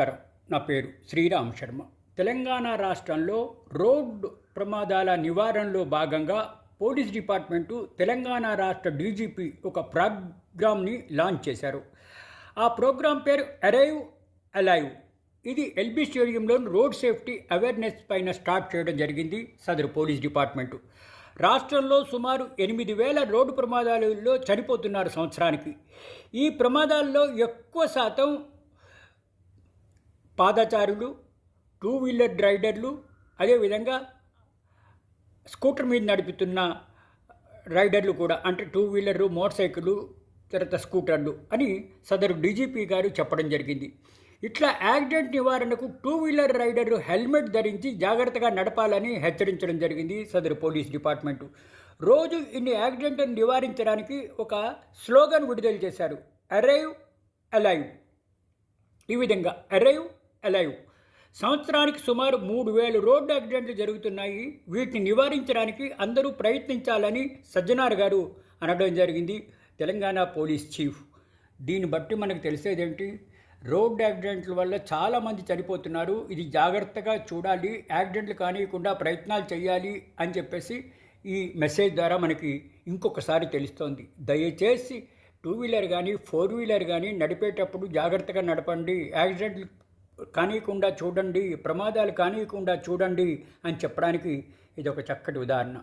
నమస్కారం నా పేరు శ్రీరామ్ శర్మ. తెలంగాణ రాష్ట్రంలో రోడ్డు ప్రమాదాల నివారణలో భాగంగా పోలీస్ డిపార్ట్మెంటు తెలంగాణ రాష్ట్ర డీజీపీ ఒక ప్రోగ్రామ్ని లాంచ్ చేశారు. ఆ ప్రోగ్రాం పేరు అరైవ్ అలైవ్ ఇది ఎల్బీ స్టేడియంలో రోడ్ సేఫ్టీ అవేర్నెస్ పైన స్టార్ట్ చేయడం జరిగింది సదరు పోలీస్ డిపార్ట్మెంటు. రాష్ట్రంలో సుమారు ఎనిమిది వేల రోడ్డు ప్రమాదాలలో చనిపోతున్నారు సంవత్సరానికి. ఈ ప్రమాదాల్లో ఎక్కువ శాతం పాదచారులు టూ వీలర్ రైడర్లు అదేవిధంగా స్కూటర్ మీద నడుపుతున్న రైడర్లు కూడా అంటే టూ వీలర్లు మోటార్ సైకిళ్ళు తర్వాత స్కూటర్లు అని సదరు డీజీపీ గారు చెప్పడం జరిగింది. ఇట్లా యాక్సిడెంట్ నివారణకు టూ వీలర్ రైడర్లు హెల్మెట్ ధరించి జాగ్రత్తగా నడపాలని హెచ్చరించడం జరిగింది సదరు పోలీస్ డిపార్ట్మెంటు. రోజు ఇన్ని యాక్సిడెంట్లను నివారించడానికి ఒక స్లోగన్ విడుదల చేశారు. Arrive alive. ఈ విధంగా అరైవ్ అలైవ్ సంవత్సరానికి సుమారు మూడు వేలు రోడ్డు యాక్సిడెంట్లు జరుగుతున్నాయి. వీటిని నివారించడానికి అందరూ ప్రయత్నించాలని సజ్జనార్ గారు అనడం జరిగింది. Telangana police chief. దీన్ని బట్టి మనకు తెలిసేదేంటి? రోడ్ యాక్సిడెంట్ల వల్ల చాలామంది చనిపోతున్నారు. ఇది జాగ్రత్తగా చూడాలి. యాక్సిడెంట్లు కానియకుండా ప్రయత్నాలు చేయాలి అని చెప్పేసి ఈ మెసేజ్ ద్వారా మనకి ఇంకొకసారి తెలుస్తోంది. దయచేసి టూ వీలర్ కానీ ఫోర్ వీలర్ కానీ నడిపేటప్పుడు జాగ్రత్తగా నడపండి. యాక్సిడెంట్లు కానీయకుండా చూడండి ప్రమాదాలు కానీయకుండా చూడండి అని చెప్పడానికి ఇది ఒక చక్కటి ఉదాహరణ.